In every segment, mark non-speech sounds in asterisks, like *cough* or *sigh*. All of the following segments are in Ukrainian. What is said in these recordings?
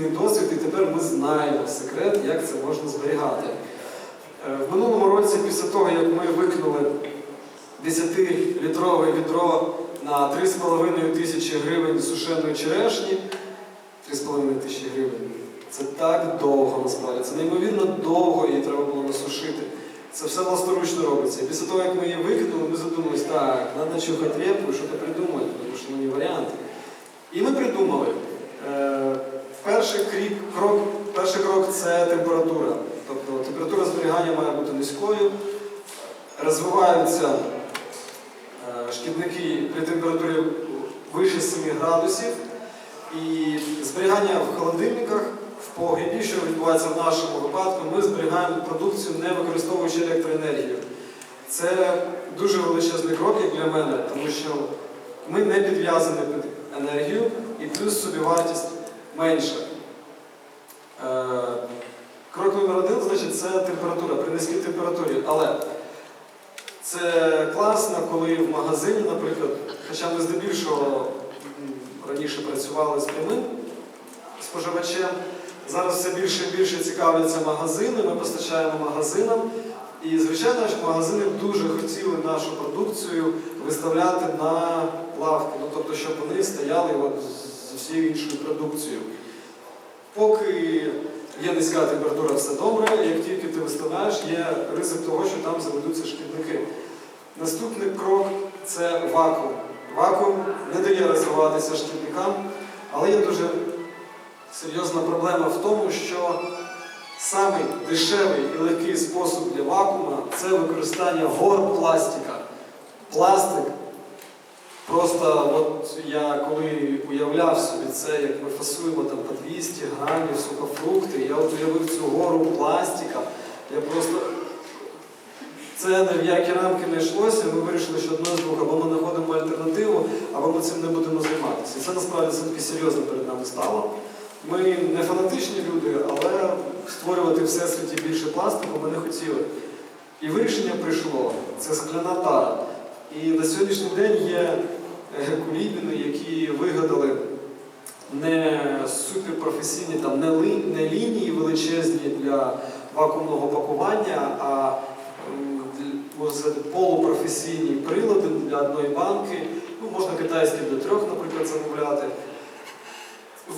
цінний досвід, і тепер ми знаємо секрет, як це можна зберігати. Е, В минулому році, після того, як ми викинули 10-літрове відро на 3,5 тисячі гривень сушеної черешні, 3,5 тисячі гривень. Це так довго насправді. Це неймовірно довго її треба було насушити. Це все власноручно робиться. І після того, як ми її викинули, ми задумались, так, треба чухати репу, що то придумати, тому що ну, не варіант. І ми придумали. Перший, крок, перший крок це температура. Тобто температура зберігання має бути низькою. Розвиваються е, шкідники при температурі вище 7 градусів. І зберігання в холодильниках, в погрібі, що відбувається в нашому випадку, ми зберігаємо продукцію, не використовуючи електроенергію. Це дуже величезний крок як для мене, тому що ми не підв'язані під енергію і плюс собівартість менша. Е, Крок номер один, значить, це температура, при низькій температурі. Але це класно, коли в магазині, наприклад, хоча ми здебільшого раніше працювали з прямим споживачем, зараз все більше і більше цікавляться магазини, ми постачаємо магазинам. І, звичайно ж, магазини дуже хотіли нашу продукцію виставляти на лавки, ну, тобто, щоб вони стояли от з усією іншою продукцією. Поки є низька температура, все добре, як тільки ти виставляєш, є ризик того, що там заведуться шкідники. Наступний крок це вакуум. Вакуум не дає розвиватися шкідникам, але є дуже серйозна проблема в тому, що самий дешевий і легкий спосіб для вакуума це використання гор пластика. Пластик. Просто от я коли уявляв собі це, як ми фасуємо там по 200 грамів сухофрукти, я от уявив цю гору пластика. Я просто це не в які рамки не йшлося. Ми вирішили, що одне з двох або ми знаходимо альтернативу, або ми цим не будемо займатися. І це насправді все таки серйозно перед нами стало. Ми не фанатичні люди, але створювати всесвіті більше пластику ми не хотіли. І вирішення прийшло. Це скляна тара. І на сьогоднішній день є е, які вигадали не суперпрофесійні, там, не, ли, не лінії величезні для вакуумного пакування, а полупрофесійні прилади для одної банки. Ну, можна китайські до трьох, наприклад, замовляти.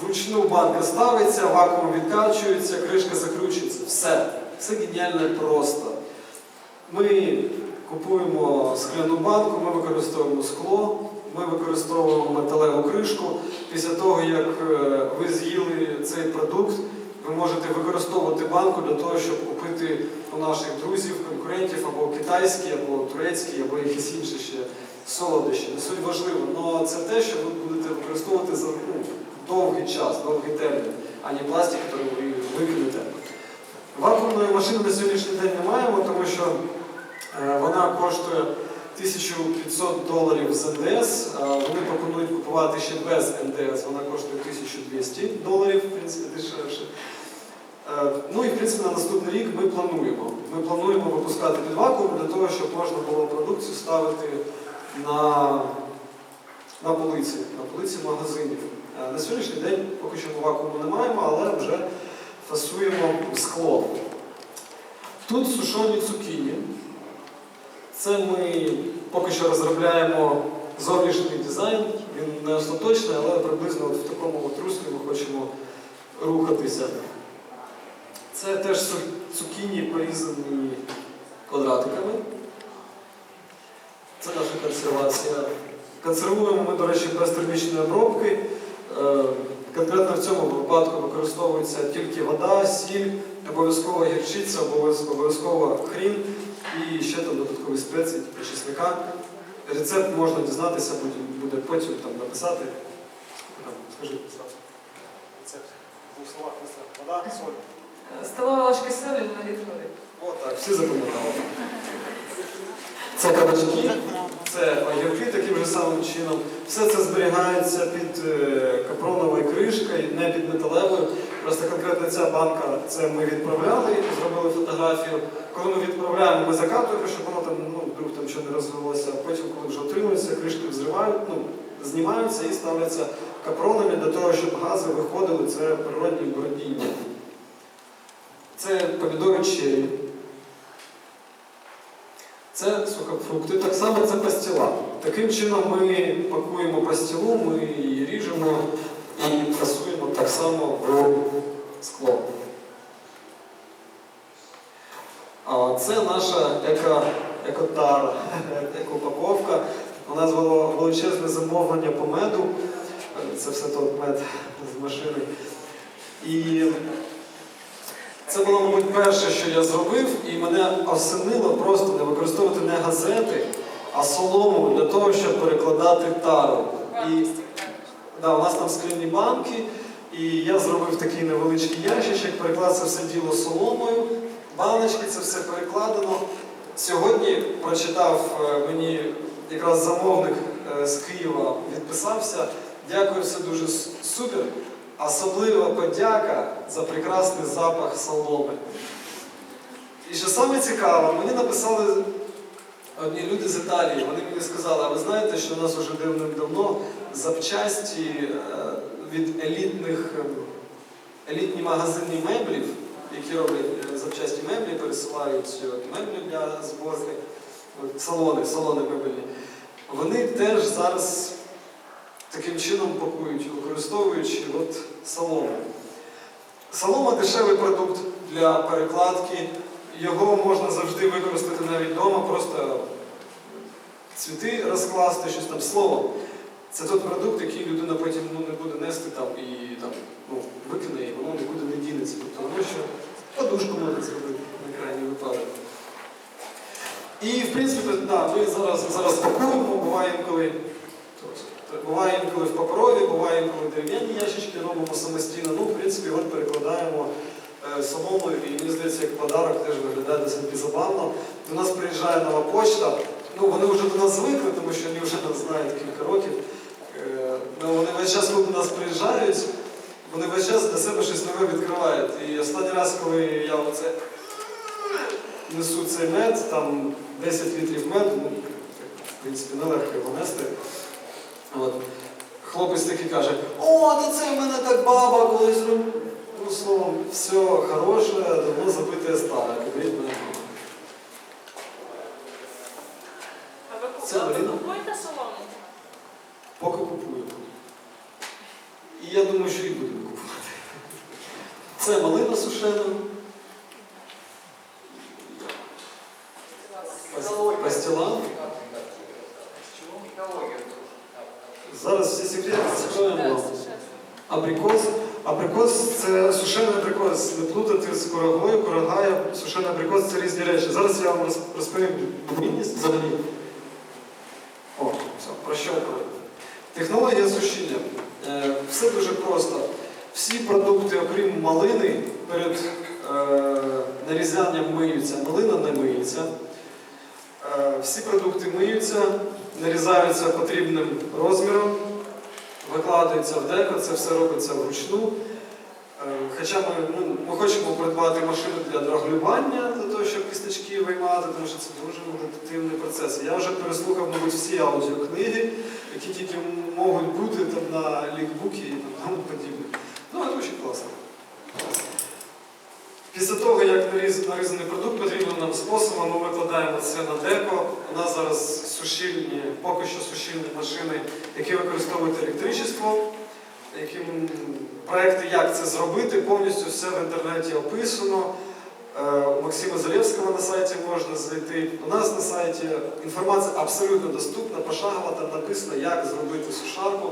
Вручну банка ставиться, вакуум відкачується, кришка закручується. Все. Все геніально і просто. Ми купуємо скляну банку, ми використовуємо скло, ми використовуємо металеву кришку. Після того, як е, ви з'їли цей продукт, ви можете використовувати банку для того, щоб купити у наших друзів, конкурентів або китайські, або турецькі, або якісь інші ще солодощі. Не суть важливо, але це те, що ви будете використовувати за ну, довгий час, довгий термін, а не пластик, який ви викинете. Вакуумної машини на сьогоднішній день не маємо, тому що е, вона коштує 1500 доларів з НДС. Вони пропонують купувати ще без НДС. Вона коштує 1200 доларів, в принципі, дешевше. Е, Ну і в принципі на наступний рік ми плануємо. Ми плануємо випускати під вакуум для того, щоб можна було продукцію ставити на, на полиці, на полиці магазинів. Е, На сьогоднішній день поки що вакууму не маємо, але вже фасуємо скло. Тут сушені цукіні. Це ми поки що розробляємо зовнішній дизайн. Він не остаточний, але приблизно в такому от руслі ми хочемо рухатися. Це теж цу- цукіні порізані квадратиками. Це наша консервація. Консервуємо ми, до речі, без термічної обробки. Е, Конкретно в цьому випадку використовується тільки вода, сіль, обов'язково гірчиця, обов'яз- обов'язково хрін і ще там додаткові спеції, типу чесника. Рецепт можна дізнатися, буде, буде потім там написати. Там, Скажи, Слав. Рецепт. В двох словах быстро. Вода, соль. Столова ложка солі на літр води. О, так, всі запам'ятали. Це кабачки, це огірки таким же самим чином. Все це зберігається під е, капроновою кришкою, не під металевою. Просто конкретно ця банка, це ми відправляли, зробили фотографію. Коли ми відправляємо, ми закатуємо, щоб воно там, ну, вдруг там що не розвелося, а потім, коли вже отримується, кришки взривають, ну, знімаються і ставляться капронами для того, щоб гази виходили, це природні бродіння. Це помідори черрі. Це сухофрукти, так само це пастила. Таким чином ми пакуємо пастилу, ми її ріжемо і прасуємо так само в скло. Це наша еко, екотара, *laughs* екоупаковка. У нас було величезне замовлення по меду. Це все той мед з машини. І це було, мабуть, перше, що я зробив, і мене осенило просто не використовувати не газети, а солому для того, щоб перекладати тару. І да, у нас там скляні банки, і я зробив такий невеличкий ящичок, переклав це все діло соломою, баночки, це все перекладено. Сьогодні прочитав е, мені якраз замовник е, з Києва, відписався. Дякую, все дуже супер. Особлива подяка за прекрасний запах соломи. І що саме цікаво, мені написали одні люди з Італії, вони мені сказали, а ви знаєте, що у нас уже давним-давно запчасті е, від елітних, ем, елітні магазини меблів, які роблять е, запчасті меблі, пересилають е, меблі для зборки, салони, салони мебельні. Вони теж зараз таким чином пакують, використовуючи от солому. Солома дешевий продукт для перекладки. Його можна завжди використати навіть вдома, просто цвіти розкласти, щось там словом. Це той продукт, який людина потім ну, не буде нести там і там, ну, викине, і воно нікуди не дінеться. Тобто воно що подушку можна зробити на крайній випадок. І в принципі, да, ми зараз, зараз пакуємо, буває інколи. Буває інколи в паперові, буває інколи дерев'яні ящички робимо самостійно. Ну, в принципі, от перекладаємо е, соломою, і мені здається, як подарок теж виглядає досить забавно. До нас приїжджає нова почта. Ну, вони вже до нас звикли, тому що вони вже нас знають кілька років. Ну, вони весь час, коли до нас приїжджають, вони весь час для себе щось нове відкривають. І останній раз, коли я оце несу цей мед, там 10 літрів меду, ну, в принципі, нелегко його нести. От. Хлопець такий каже, о, та це в мене так баба колись. Ну, словом, все хороше, давно забите старе. Кабріть мене. А ви Це купуєте Марина. купуєте солому? Поки купую. І я думаю, що і будемо купувати. Це малина сушена. Пас- Пастила. Зараз всі секрети закроємо вам. Абрикос. Абрикос це сушений абрикос. Не плутати з курагою. Курага і сушений абрикос це різні речі. Зараз я вам розповім відмінність взагалі. О, все, прощолкали. Технологія сушіння. Е, Все дуже просто. Всі продукти, окрім малини, перед е, нарізанням миються. Малина не миється. Е, всі продукти миються, нарізаються потрібним розміром, викладаються в деко, це все робиться вручну. Е, Хоча ми, ну, ми хочемо придбати машину для драглювання, для того, щоб кісточки виймати, тому що це дуже медитативний процес. Я вже переслухав, мабуть, всі аудіокниги, які тільки можуть бути там, на лікбукі і тому подібне. Ну, це дуже класно. Після того, як нарізаний продукт потрібним нам способом, ми викладаємо це на деко. У нас зараз сушильні, поки що сушильні машини, які використовують електричество, які проекти, як це зробити, повністю все в інтернеті описано. Е, У Максима Залєвського на сайті можна знайти. У нас на сайті інформація абсолютно доступна, пошагово там написано, як зробити сушарку.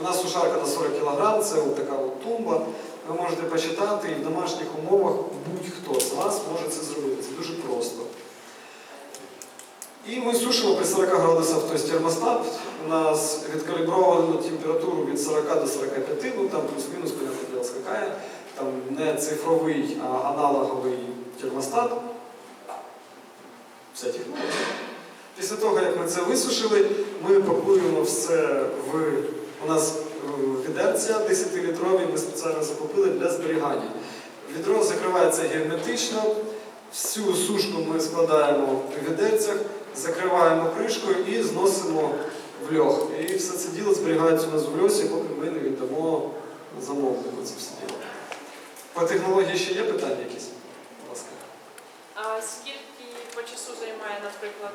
У нас сушарка на 40 кг, це от така от тумба. Ви можете почитати і в домашніх умовах будь-хто з вас може це зробити. Це дуже просто. І ми сушимо при 40 градусах, тобто термостат. У нас відкалібровано температуру від 40 до 45, ну там плюс-мінус, понятне діло, скакає. Там не цифровий, а аналоговий термостат. Вся технологія. Після того, як ми це висушили, ми пакуємо все в. У нас е, відерця 10-літрові, ми спеціально закупили для зберігання. Відро закривається герметично, всю сушку ми складаємо в відерцях, закриваємо кришкою і зносимо в льох. І все це діло зберігається у нас в льосі, поки ми не віддамо замовнику це все діло. По технології ще є питання якісь? Будь ласка. А скільки по часу займає, наприклад,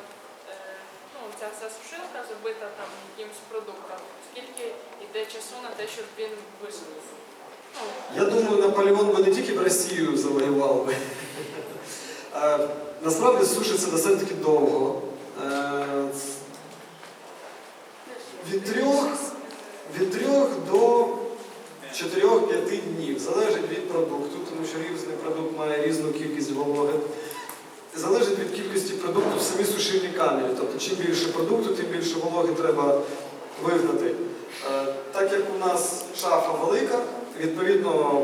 е, ну, ця вся сушилка забита там якимось продуктом? Скільки йде часу на те, щоб він висунув? Ну, Я думаю, Наполеон би не тільки б Росію завоював би. Е, Насправді сушиться досить таки довго. Е, Від трьох, від трьох до 4-5 днів. Залежить від продукту, тому що різний продукт має різну кількість вологи. Залежить від кількості продукту в самій сушильній камері. Тобто, чим більше продукту, тим більше вологи треба вигнати. Е, Так як у нас шафа велика, відповідно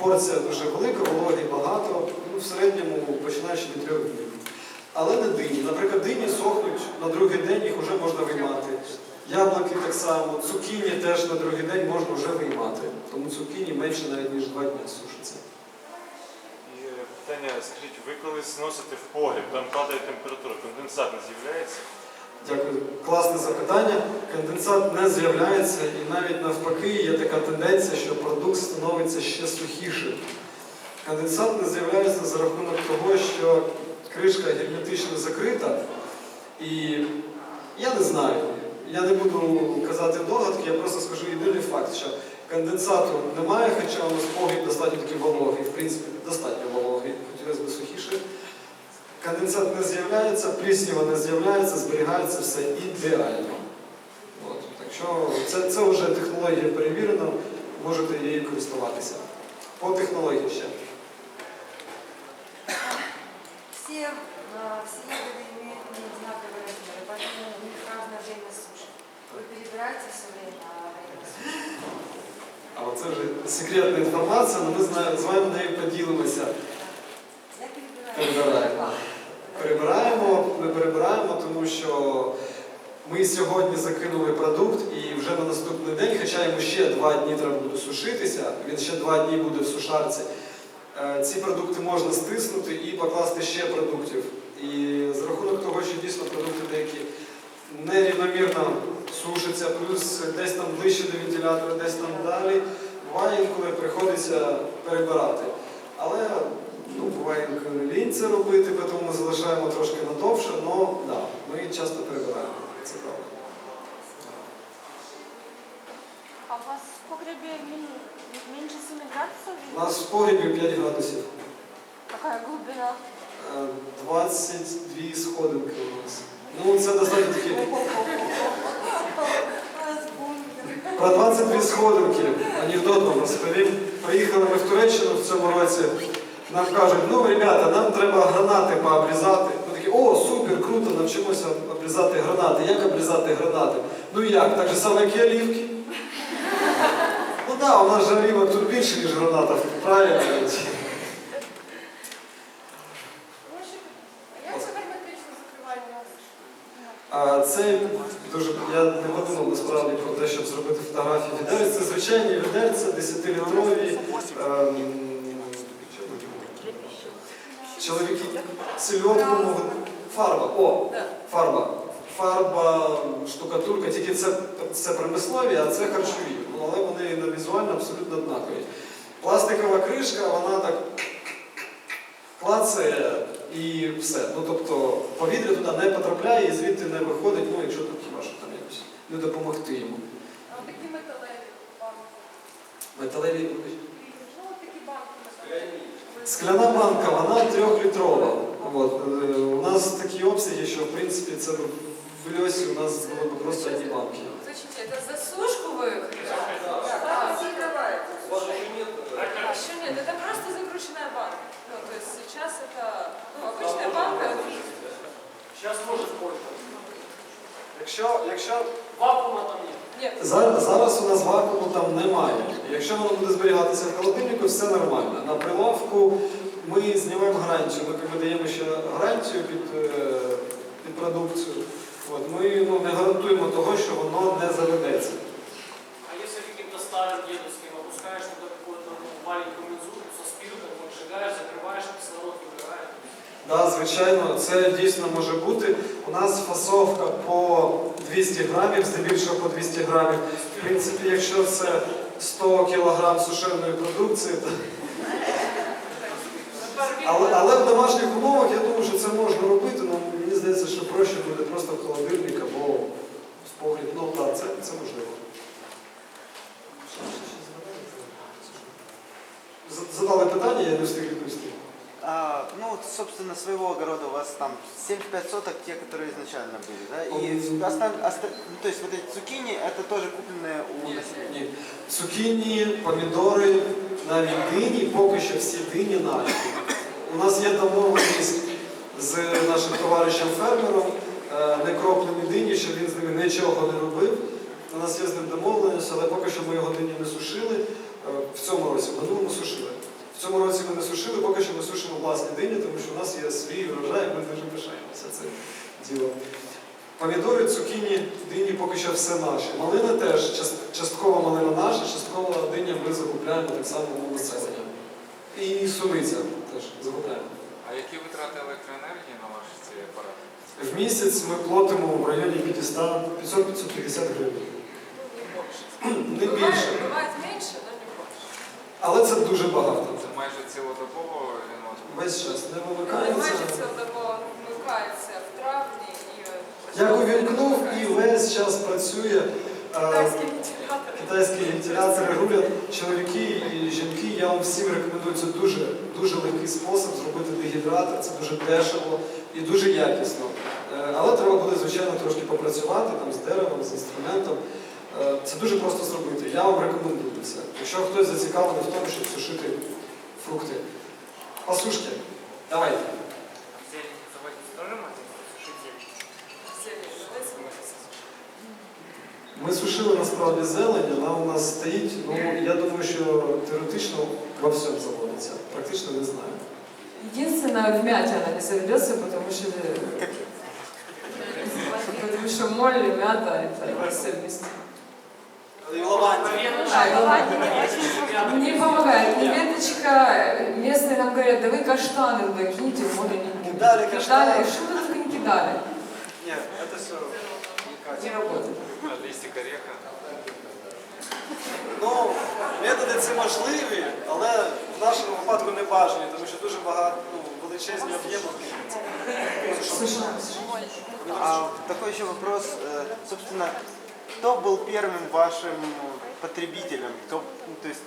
порція дуже велика, вологи багато, ну, в середньому починаючи від трьох днів. Але не дині. Наприклад, дині сохнуть на другий день, їх вже можна виймати. Яблуки так само, цукіні теж на другий день можна вже виймати. Тому цукіні менше навіть ніж два дні сушиться. Питання, скажіть, ви коли зносите в погріб, там падає температура, конденсат не з'являється? Дякую. Класне запитання. Конденсат не з'являється і навіть навпаки є така тенденція, що продукт становиться ще сухішим. Конденсат не з'являється за рахунок того, що кришка герметично закрита. І я не знаю, я не буду казати догадки, я просто скажу єдиний факт, що конденсату немає, хоча у нас погріб достатньо таки вологий, в принципі, достатньо вологий, хотілося б сухіше Конденсат не з'являється, пліснява не з'являється, зберігається все ідеально. От. Так що це, це вже технологія перевірена, можете її користуватися. По технології ще. Все, а, все ягоды имеют одинаковые размеры, поэтому у них разное время суши. Вы перебираете все время а время суши. А оце вже секретна інформація, але ми зна- з вами нею поділимося. Я перебираю. Що ми сьогодні закинули продукт і вже на наступний день, хоча йому ще два дні треба буде сушитися, він ще два дні буде в сушарці. е, Ці продукти можна стиснути і покласти ще продуктів. І за рахунок того, що дійсно продукти деякі нерівномірно сушаться, плюс десь там ближче до вентилятора, десь там далі, буває інколи приходиться перебирати. Але ну, буває інколи лінь це робити, тому ми залишаємо трошки надовше, да, ми часто перебираємо. Це правда. А у вас в погребе мин- меньше 7 градусов? У нас в погрібі 5 градусів. Какая глубина? Е, 22 сходинки у нас. Ну, це достатньо такі. Про 22 сходинки. Анекдот вам розповім. Приїхали ми в Туреччину в цьому році. Нам кажуть, ну, ребята, нам треба гранати пообрізати. О, супер, круто, навчимося обрізати гранати. Як обрізати гранати? Ну як, так же саме, як і олівки. Ну так, да, у нас же олівок тут більше, ніж гранатів, правильно? А це дуже я не подумав насправді про те, щоб зробити фотографії відерць. Це звичайні відерця, 10-літрові. ем, Чоловіки сільотку можуть. Фарба, о, фарба. Фарба, штукатурка, тільки це, це промислові, а це харчові. Ну, але вони на візуально абсолютно однакові. Пластикова кришка, вона так клацає і все. Ну тобто повітря туди не потрапляє і звідти не виходить, ну якщо тут хіба що там якось не допомогти йому. А такі металеві банки. Металеві. Ну. Скляна банка, вона трьохлітрова. От. е, У нас такі обсяги, що в принципі це б в льосі у нас було б просто одні банки. Слушайте, это за сушку вы? А что нет, это просто закрученная банка. Ну, то есть сейчас это ну, обычная банка. Сейчас может пользоваться. Якщо, якщо Вакуума там нет. Нет, зараз, зараз у нас вакууму там немає. Якщо воно буде зберігатися в холодильнику, все нормально. На прилавку ми знімаємо гарантію. Ми якби, даємо ще гарантію під, е, під продукцію. От, ми ну, не гарантуємо того, що воно не заведеться. А если каким-то старым дедовским опускаешь туда какую-то ну, маленькую мензурку со спиртом, вот сжигаешь, закрываешь, кислород выбирает. Да, звичайно, це дійсно може бути. У нас фасовка по 200 грамів, здебільшого по 200 грамів. В принципі, якщо це 100 кілограм сушеної продукції, то... але, але в домашніх умовах я думаю, що це можна робити. Ну, мені здається, що проще буде просто в холодильник або в погріб. Ну так, це, це можливо. З- Задали питання, я не встиг відповісти. А, ну, вот, собственно, своего огорода у вас там 75 соток, те, которые изначально были, да? И Мгм. осталь- оста- ну, то есть вот эти цукини, это тоже купленные у Ні, населения? ні. Цукіні, помідори, навіть дині, поки що всі дині наші. У нас є домовленість з нашим товаришем фермером, не кроплені дині, щоб він з ними нічого не робив. У нас є з ним домовленість, але поки що ми його дині не сушили. Е, В цьому році, в минулому сушили. В цьому році ми не сушили, поки що ми сушимо власні дині, тому що у нас є свій врожай, ми дуже пишаємося цим ділом. Помідори, цукіні, дині поки що все наше. Малина теж, част- частково малина наша, частково диня ми закупляємо так само у населення. І закупляємо. А які витрати електроенергії на ваші ці апарати? В місяць ми платимо в районі 500-550 гривень. Не більше. Бывает меньше, но не больше. Але це дуже багато. Це майже цілодобово він Весь час не вимикається. Майже цілодобово вмикається в травні і Як увімкнув і весь час працює. Китайські вентилятори. Китайські рулять чоловіки і жінки. Я вам всім рекомендую. Це дуже, дуже легкий спосіб зробити дегідратор. Це дуже дешево і дуже якісно. Е, Але треба буде, звичайно, трошки попрацювати там, з деревом, з інструментом. Е, Це дуже просто зробити. Я вам рекомендую це. Якщо хтось зацікавлений в тому, щоб сушити фрукти. Пасушки, давайте. Ми сушили насправді зелень, вона у нас стоїть. Ну я думаю, що теоретично во всьому заводиться. Практично не знаю. Единственное, в мяте она не заведется, потому что потому что моль и мята это все вместе. І лаванді. А, и ладно. Не помогает ни веточка. Местные нам говорят, да вы каштаны туда киньте, моль не Кидали каштаны. Кидали, что вы только не кидали. Нет, это все Не работает. а листик ореха. Ну, методи ці можливі, але в нашому випадку не бажані, тому що дуже багато ну, величезні об'єми. Слушай, А, такой еще вопрос, э, собственно, кто был первым вашим потребителем? Кто, ну, то есть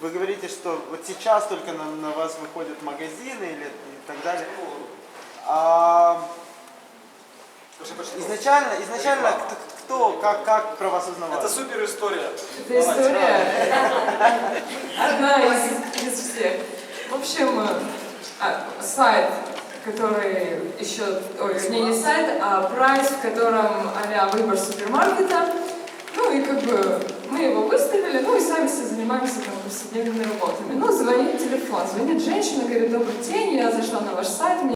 вы говорите, что вот сейчас только на, на вас выходят магазины или и так далее. А изначально, изначально кто, кто как, как про вас узнавал? Це супер історія. это история одна из, из всех. В общем, э, а, сайт, который еще, ой, вернее не сайт, а прайс, в котором а выбор супермаркета. Ну и как бы мы его выставили, ну и сами все занимаемся там повседневными работами. Ну, звонит телефон, звонит женщина, говорит, добрый день, я зашла на ваш сайт, мне